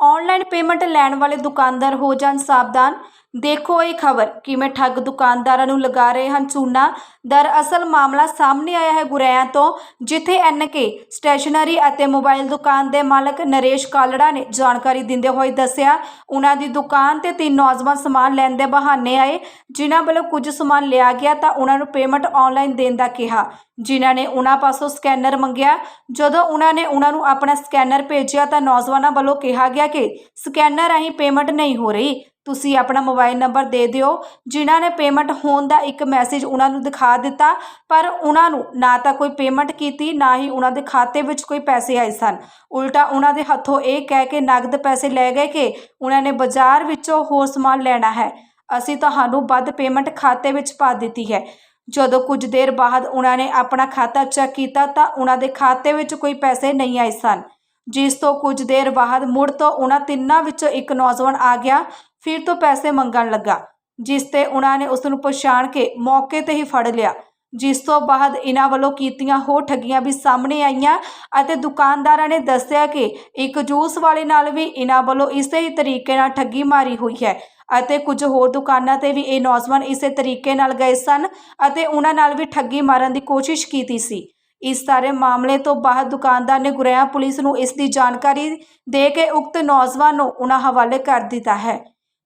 Online payment ਲੈਣ ਵਾਲੇ ਦੁਕਾਨਦਾਰ ਹੋ ਜਾਣ ਸਾਵਧਾਨ। ਦੇਖੋ ਇਹ ਖਬਰ, ਕਿਵੇਂ ਠੱਗ ਦੁਕਾਨਦਾਰਾਂ ਨੂੰ ਲਗਾ ਰਹੇ ਹਨ ਚੂਨਾ? ਦਰਅਸਲ ਮਾਮਲਾ ਸਾਹਮਣੇ ਆਇਆ ਹੈ ਗੁਰੈਆਂ ਤੋਂ, ਜਿੱਥੇ ਐਨਕੇ ਸਟੇਸ਼ਨਰੀ ਅਤੇ ਮੋਬਾਈਲ ਦੁਕਾਨ ਦੇ ਮਾਲਕ ਨਰੇਸ਼ ਕਾਲੜਾ ਨੇ ਜਾਣਕਾਰੀ ਦਿੰਦੇ ਹੋਏ ਦੱਸਿਆ, ਉਹਨਾਂ ਦੀ ਦੁਕਾਨ ਤੇ ਤਿੰਨ ਨੌਜਵਾਨ ਸਮਾਨ ਲੈਣ ਦੇ ਬਹਾਨੇ ਆਏ। ਜਿਨ੍ਹਾਂ ਵੱਲੋਂ ਕੁਝ ਸਮਾਨ ਲਿਆ ਗਿਆ ਤਾਂ ਉਹਨਾਂ ਨੂੰ ਪੇਮੈਂਟ ਆਨਲਾਈਨ ਦੇਣ ਦਾ ਕਿਹਾ। ਜਿਨ੍ਹਾਂ ਨੇ ਉਹਨਾਂ ਪਾਸੋਂ ਸਕੈਨਰ ਮੰਗਿਆ। ਜਦੋਂ ਉਹਨਾਂ ਨੇ ਉਹਨਾਂ ਨੂੰ ਆਪਣਾ ਸਕੈਨਰ ਭੇਜਿਆ ਤਾਂ ਨੌਜਵਾਨਾਂ ਵੱਲੋਂ ਕਿਹਾ ਗਿਆ ਕਿ ਸਕੈਨਰ ਰਾਹੀਂ ਪੇਮੈਂਟ ਨਹੀਂ ਹੋ ਰਹੀ। ਤੁਸੀਂ ਆਪਣਾ ਮੋਬਾਈਲ ਨੰਬਰ ਦੇ ਦਿਓ। ਜਿਨ੍ਹਾਂ ਨੇ ਪੇਮੈਂਟ ਹੋਣ ਦਾ ਇੱਕ ਮੈਸੇਜ ਉਹਨਾਂ ਨੂੰ ਦਿਖਾ ਦਿੱਤਾ, ਪਰ ਉਹਨਾਂ ਨੂੰ ਨਾ ਤਾਂ ਕੋਈ ਪੇਮੈਂਟ ਕੀਤੀ, ਨਾ ਹੀ ਉਹਨਾਂ ਦੇ ਖਾਤੇ ਵਿੱਚ ਕੋਈ ਪੈਸੇ ਆਏ ਸਨ। ਉਲਟਾ ਉਹਨਾਂ ਦੇ ਹੱਥੋਂ ਇਹ ਕਹਿ ਕੇ ਨਗਦ ਪੈਸੇ ਲੈ ਗਏ ਕਿ ਉਹਨਾਂ ਨੇ ਬਾਜ਼ਾਰ ਵਿੱਚੋਂ ਹੋਰ ਸਮਾਨ ਲੈਣਾ ਹੈ। ਅਸੀਂ ਤੁਹਾਨੂੰ ਵੱਧ ਪੇਮੈਂਟ ਖਾਤੇ ਵਿੱਚ ਪਾ ਦਿੱਤੀ ਹੈ। ਜਦੋਂ ਕੁਝ ਦੇਰ ਬਾਅਦ ਉਹਨਾਂ ਨੇ ਆਪਣਾ ਖਾਤਾ ਚੈੱਕ ਕੀਤਾ ਤਾਂ ਉਹਨਾਂ ਦੇ ਖਾਤੇ ਵਿੱਚ ਕੋਈ ਪੈਸੇ ਨਹੀਂ ਆਏ ਸਨ। ਜਿਸ ਤੋਂ ਕੁਝ ਦੇਰ ਬਾਅਦ ਮੁੜ ਤੋਂ ਉਹਨਾਂ ਤਿੰਨਾਂ ਵਿੱਚੋਂ ਇੱਕ ਨੌਜਵਾਨ ਆ ਗਿਆ, ਫਿਰ ਤੋਂ ਪੈਸੇ ਮੰਗਣ ਲੱਗਾ, ਜਿਸ ਤੇ ਉਹਨਾਂ ਨੇ ਉਸ ਨੂੰ ਪਛਾਣ ਕੇ ਮੌਕੇ ਤੇ ਹੀ ਫੜ ਲਿਆ। ਜਿਸ ਤੋਂ ਬਾਅਦ ਇਹਨਾਂ ਵੱਲੋਂ ਕੀਤੀਆਂ ਹੋਰ ਠੱਗੀਆਂ ਵੀ ਸਾਹਮਣੇ ਆਈਆਂ ਅਤੇ ਦੁਕਾਨਦਾਰਾਂ ਨੇ ਦੱਸਿਆ ਕਿ ਇੱਕ ਜੂਸ ਵਾਲੇ ਨਾਲ ਵੀ ਇਹਨਾਂ ਵੱਲੋਂ ਇਸੇ ਹੀ ਤਰੀਕੇ ਨਾਲ ਠੱਗੀ ਮਾਰੀ ਹੋਈ ਹੈ। ਅਤੇ ਕੁਝ ਹੋਰ ਦੁਕਾਨਾਂ ਤੇ ਵੀ ਇਹ ਨੌਜਵਾਨ ਇਸੇ ਤਰੀਕੇ ਨਾਲ ਗਏ ਸਨ ਅਤੇ ਉਹਨਾਂ ਨਾਲ ਵੀ ਠੱਗੀ ਮਾਰਨ ਦੀ ਕੋਸ਼ਿਸ਼ ਕੀਤੀ ਸੀ। ਇਸ ਸਾਰੇ ਮਾਮਲੇ ਤੋਂ ਬਾਅਦ ਦੁਕਾਨਦਾਰ ਨੇ ਗੁਰੇਆ ਪੁਲਿਸ ਨੂੰ ਇਸ ਦੀ ਜਾਣਕਾਰੀ ਦੇ ਕੇ ਉਕਤ ਨੌਜਵਾਨ ਨੂੰ ਉਹਨਾਂ ਹਵਾਲੇ ਕਰ ਦਿੱਤਾ ਹੈ।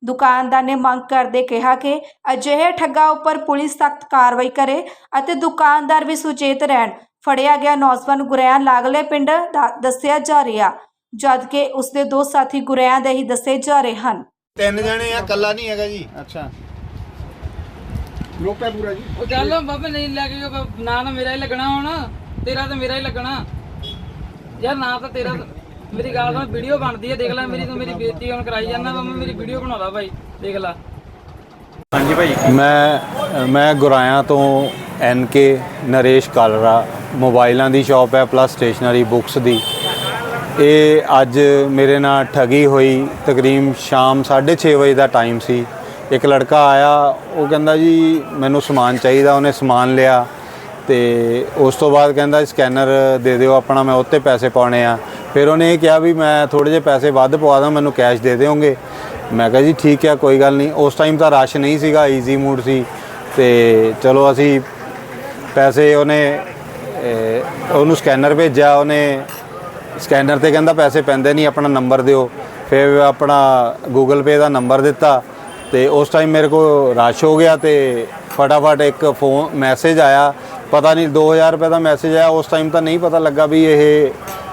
ਦੁਕਾਨਦਾਰ ਨੇ ਮੰਗ ਕਰਦੇ ਕਿਹਾ ਕਿ ਅਜਿਹੇ ਠੱਗਾਂ ਉੱਪਰ ਪੁਲਿਸ ਸਖਤ ਕਾਰਵਾਈ ਕਰੇ ਅਤੇ ਦੁਕਾਨਦਾਰ ਵੀ ਸੁਚੇਤ ਰਹਿਣ। ਫੜਿਆ ਗਿਆ ਨੌਜਵਾਨ ਗੁਰੇਆ ਲਾਗਲੇ ਪਿੰਡ ਦਾ ਦੱਸਿਆ ਜਾ ਰਿਹਾ, ਜਦਕਿ ਉਸਦੇ ਦੋ ਸਾਥੀ ਗੁਰੇਆ ਦੇ ਹੀ ਦੱਸੇ ਜਾ ਰਹੇ ਹਨ। ਤਿੰਨ ਜਣੇ ਆ ਕੱਲਾ ਨਹੀਂ ਹੈਗਾ ਜੀ। ਅੱਛਾ। ਗਰੁੱਪ ਹੈ ਪੂਰਾ ਜੀ। ਉਹ ਚੱਲ ਬਾਬਾ ਨਹੀਂ ਲੈ ਕੇ ਗਿਆ, ਨਾ ਤਾਂ ਮੇਰਾ ਹੀ ਲੱਗਣਾ ਹੁਣ। ਤੇਰਾ ਤਾਂ ਮੇਰਾ ਹੀ ਲੱਗਣਾ। ਯਾਰ ਨਾ ਤਾਂ ਤੇਰਾ ਤਾਂ- ਮੇਰੀ ਗੱਲ ਸੁਣ ਵੀਡੀਓ ਬਣਦੀ ਹੈ ਦੇਖ ਲੈ ਮੇਰੀ ਤੂੰ ਮੇਰੀ ਬੇਇੱਜ਼ਤੀ ਹੁਣ ਕਰਾਈ ਜਾਂਦਾ ਬਾਬਾ ਮੇਰੀ ਵੀਡੀਓ ਬਣਾਉਂਦਾ ਭਾਈ ਦੇਖ ਲੈ। ਹਾਂਜੀ ਭਾਈ। ਮੈਂ ਮੈਂ ਗੁਰਾਇਆ ਤੋਂ ਐਨ ਕੇ ਨਰੇਸ਼ ਕਾਲਰਾ ਮੋਬਾਈਲਾਂ ਦੀ ਸ਼ਾਪ ਹੈ ਪਲੱਸ ਸਟੇਸ਼ਨਰੀ ਬੁੱਕਸ ਦੀ। ਇਹ ਅੱਜ ਮੇਰੇ ਨਾਲ ਠਗੀ ਹੋਈ ਤਕਰੀਬ ਸ਼ਾਮ 6:30 ਵਜੇ ਦਾ ਟਾਈਮ ਸੀ। ਇੱਕ ਲੜਕਾ ਆਇਆ, ਉਹ ਕਹਿੰਦਾ ਜੀ ਮੈਨੂੰ ਸਮਾਨ ਚਾਹੀਦਾ, ਉਹਨੇ ਸਮਾਨ ਲਿਆ ਤੇ ਉਸ ਤੋਂ ਬਾਅਦ ਕਹਿੰਦਾ ਸਕੈਨਰ ਦੇ ਦਿਓ ਆਪਣਾ, ਮੈਂ ਉੱਤੇ ਪੈਸੇ ਪਾਉਣੇ ਆ। ਫਿਰ ਉਹਨੇ ਇਹ ਕਿਹਾ ਵੀ ਮੈਂ ਥੋੜੇ ਜਿਹੇ ਪੈਸੇ ਵੱਧ ਪਵਾ ਦਾਂ, ਮੈਨੂੰ ਕੈਸ਼ ਦੇ ਦਿਓਗੇ। ਮੈਂ ਕਿਹਾ ਜੀ ਠੀਕ ਹੈ ਕੋਈ ਗੱਲ ਨਹੀਂ। ਉਸ ਟਾਈਮ ਤਾਂ ਰਸ਼ ਨਹੀਂ ਸੀਗਾ ਈਜ਼ੀ ਮੂਡ ਸੀ। ਤੇ ਚਲੋ ਅਸੀਂ ਪੈਸੇ ਉਹਨੇ ਉਹਨੂੰ ਸਕੈਨਰ ਭੇਜਿਆ, ਉਹਨੇ ਸਕੈਨਰ ਤੇ ਕਹਿੰਦਾ ਪੈਸੇ ਪੈਂਦੇ ਨਹੀਂ, ਆਪਣਾ ਨੰਬਰ ਦਿਓ। ਫਿਰ ਆਪਣਾ ਗੂਗਲ ਪੇ ਦਾ ਨੰਬਰ ਦਿੱਤਾ ਤੇ ਉਸ ਟਾਈਮ ਮੇਰੇ ਕੋਲ ਰਸ਼ ਹੋ ਗਿਆ ਤੇ ਫਟਾਫਟ ਇੱਕ ਫੋਨ ਮੈਸੇਜ ਆਇਆ। ਪਤਾ ਨਹੀਂ 2000 ਰੁਪਏ ਦਾ ਮੈਸੇਜ ਆਇਆ। ਉਸ ਟਾਈਮ ਤਾਂ ਨਹੀਂ ਪਤਾ ਲੱਗਾ ਵੀ ਇਹ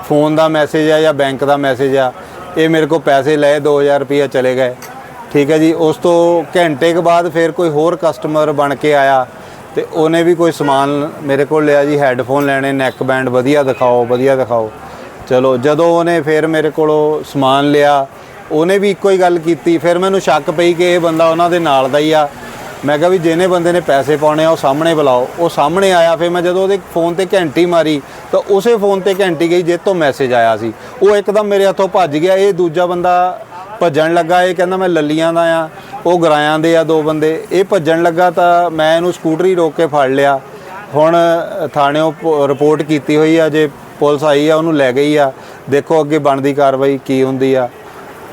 ਫੋਨ ਦਾ ਮੈਸੇਜ ਆ ਜਾਂ ਬੈਂਕ ਦਾ ਮੈਸੇਜ ਆ। ਇਹ ਮੇਰੇ ਕੋਲ ਪੈਸੇ ਲਏ 2000 ਰੁਪਏ ਚਲੇ ਗਏ। ਠੀਕ ਹੈ ਜੀ। ਉਸ ਤੋਂ ਘੰਟੇ ਕੁ ਬਾਅਦ ਫਿਰ ਕੋਈ ਹੋਰ ਕਸਟਮਰ ਬਣ ਕੇ ਆਇਆ ਤੇ ਉਹਨੇ ਵੀ ਕੋਈ ਸਮਾਨ ਮੇਰੇ ਕੋਲ ਲਿਆ ਜੀ। ਹੈੱਡਫੋਨ ਲੈਣੇ ਨੈਕ ਬੈਂਡ ਵਧੀਆ ਦਿਖਾਓ ਵਧੀਆ ਦਿਖਾਓ। ਚਲੋ ਜਦੋਂ ਉਹਨੇ ਫਿਰ ਮੇਰੇ ਕੋਲੋਂ ਸਮਾਨ ਲਿਆ, ਉਹਨੇ ਵੀ ਇੱਕੋ ਹੀ ਗੱਲ ਕੀਤੀ, ਫਿਰ ਮੈਨੂੰ ਸ਼ੱਕ ਪਈ ਕਿ ਇਹ ਬੰਦਾ ਉਹਨਾਂ ਦੇ ਨਾਲ ਦਾ ਹੀ ਆ। ਮੈਂ ਕਿਹਾ ਵੀ ਜਿਹਨੇ ਬੰਦੇ ਨੇ ਪੈਸੇ ਪਾਉਣੇ ਆ, ਉਹ ਸਾਹਮਣੇ ਬੁਲਾਓ। ਉਹ ਸਾਹਮਣੇ ਆਇਆ, ਫਿਰ ਮੈਂ ਜਦੋਂ ਉਹਦੇ ਫੋਨ ਤੇ ਘੰਟੀ ਮਾਰੀ, ਤਾਂ ਉਸੇ ਫੋਨ ਤੇ ਘੰਟੀ ਗਈ ਜਿਹ ਤੋਂ ਮੈਸੇਜ ਆਇਆ ਸੀ। ਉਹ ਇੱਕਦਮ ਮੇਰੇ ਹੱਥੋਂ ਭੱਜ ਗਿਆ, ਇਹ ਦੂਜਾ ਬੰਦਾ ਭੱਜਣ ਲੱਗਾ, ਇਹ ਕਹਿੰਦਾ ਮੈਂ ਲੱਲੀਆਂ ਦਾ ਆ, ਉਹ ਗਰਾਇਆਂ ਦੇ ਆ ਦੋ ਬੰਦੇ। ਇਹ ਭੱਜਣ ਲੱਗਾ ਤਾਂ ਮੈਂ ਇਹਨੂੰ ਸਕੂਟਰੀ ਰੋਕ ਕੇ ਫੜ ਲਿਆ। ਹੁਣ ਥਾਣਿਓਂ ਪ- ਰਿਪੋਰਟ ਕੀਤੀ ਹੋਈ ਆ, ਜੇ ਪੁਲਿਸ ਆਈ ਆ, ਉਹਨੂੰ ਲੈ ਗਈ ਆ। ਦੇਖੋ ਅੱਗੇ ਬਣਦੀ ਕਾਰਵਾਈ ਕੀ ਹੁੰਦੀ ਆ।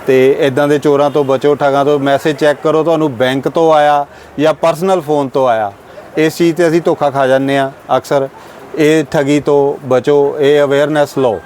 ਤੇ ਇਦਾਂ ਦੇ ਚੋਰਾਂ ਤੋਂ ਬਚੋ, ਠੱਗਾਂ ਤੋਂ ਮੈਸੇਜ ਚੈੱਕ ਕਰੋ, ਤੁਹਾਨੂੰ ਬੈਂਕ ਤੋਂ ਆਇਆ ਜਾਂ ਪਰਸਨਲ ਫੋਨ ਤੋਂ ਆਇਆ। ਇਸ ਚੀਜ਼ ਤੇ ਅਸੀਂ ਧੋਖਾ ਖਾ ਜਾਂਦੇ ਆ, ਅਕਸਰ। ਇਹ ਠੱਗੀ ਤੋਂ ਬਚੋ, ਇਹ ਅਵੇਅਰਨੈਸ ਲਓ।